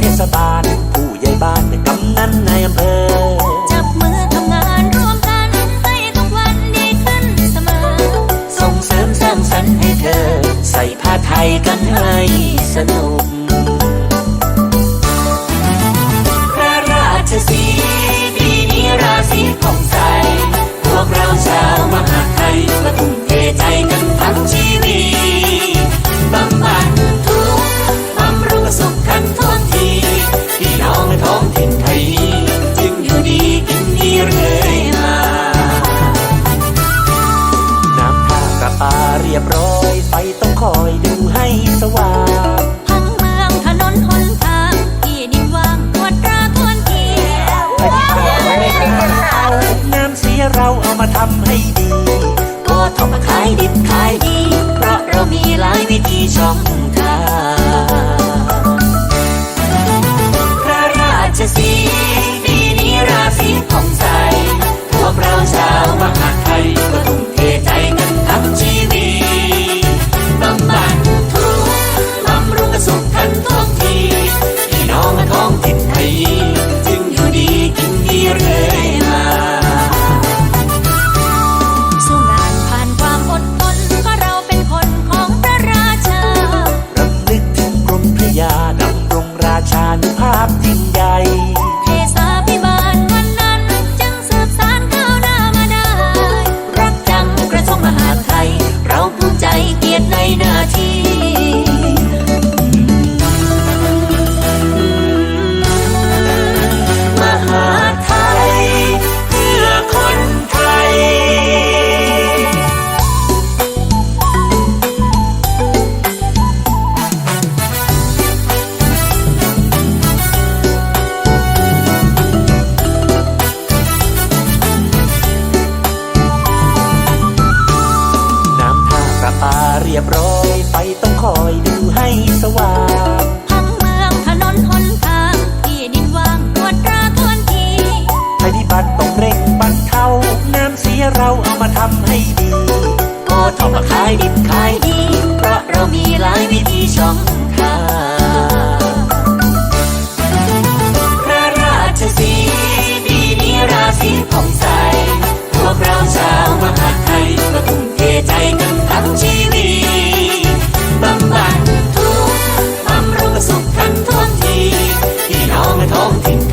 เทศบาล ผู้ใหญ่บ้านกำนันนายอำเภอ จับมือทำงานร่วมกันให้ทุกวันดีขึ้นเสมอ ส่งเสริมสร้างสรรค์ให้เธอ ใส่ผ้าไทยกันให้สนุก รียบร้อยไฟต้องคอยดึงให้สว่างทั้งเมืองถนนหนทางที่ดินว่างปวดตราทวนเทีเอาน้ำเสียเราเอามาทำให้ดีียบร้อยไฟต้องคอยดูให้สว่างพังเมืองถนนหนทางที่ดินว่างปวดตราทวนทีภัยพิบัติต้องเร่งบรรเทาน้ำเสียเราเอามาทำให้ดีพอทอมาขายดิบขายดี all the.